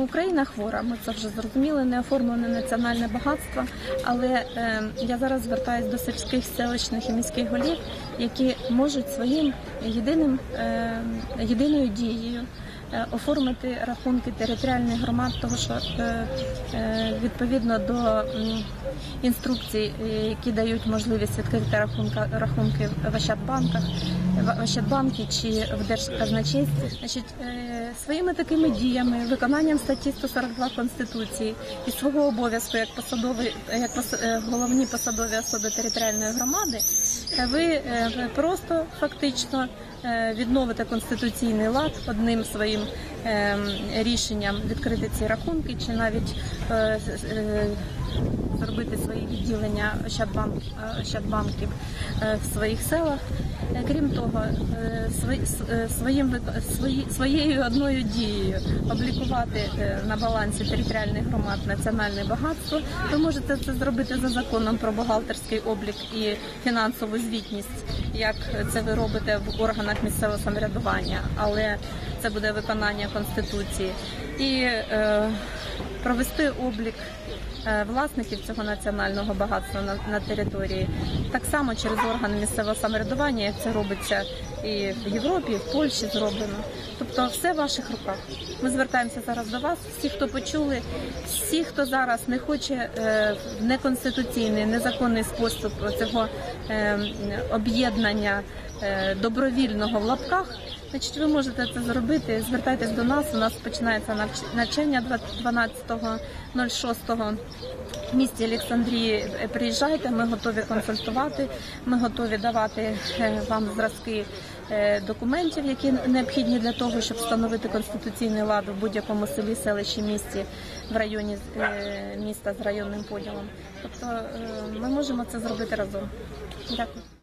Україна хвора. Ми це вже зрозуміли, не оформлене національне багатство. Але е, я зараз звертаюся до сільських селищних і міських голів, які можуть своїм єдиним е, єдиною дією. Е, Оформити рахунки територіальних громад, того що е, е, відповідно до інструкцій, які дають можливість відкрити рахунки в Ощадбанках, в Ощадбанкі чи в Держказначействі, значить, своїми такими діями, виконанням статті 142 Конституції і свого обов'язку як посадовий, як головні посадові особи територіальної громади, ви просто фактично відновите конституційний лад одним своїм е, рішенням відкрити ці рахунки, чи навіть е, е, зробити свої відділення е, Ощадбанків е, в своїх селах. Е, Крім того, своїм своєю одною дією облікувати на балансі територіальних громад національне багатство. Ви можете це зробити за законом про бухгалтерський облік і фінансову звітність, як це ви робите в органах місцевого самоврядування, але це буде виконання конституції і провести облік власників цього національного багатства на, на території так само через органи місцевого самоврядування, як це робиться і в Європі, і в Польщі зроблено. Тобто, все в ваших руках. Ми звертаємося зараз до вас. Всі, хто почули, всі, хто зараз не хоче е, в неконституційний, незаконний спосіб цього е, об'єднання е, добровільного в лапках. Значить, ви можете це зробити. Звертайтесь до нас. У нас починається навчання 12.06 в місті Олександрії. Е, Приїжджайте, ми готові консультувати. Ми готові давати е, вам зразки е, документів, які необхідні для того, щоб встановити конституційний лад в будь-якому селі, селищі, місті в районі е, міста з районним поділом. Тобто е, ми можемо це зробити разом. Дякую.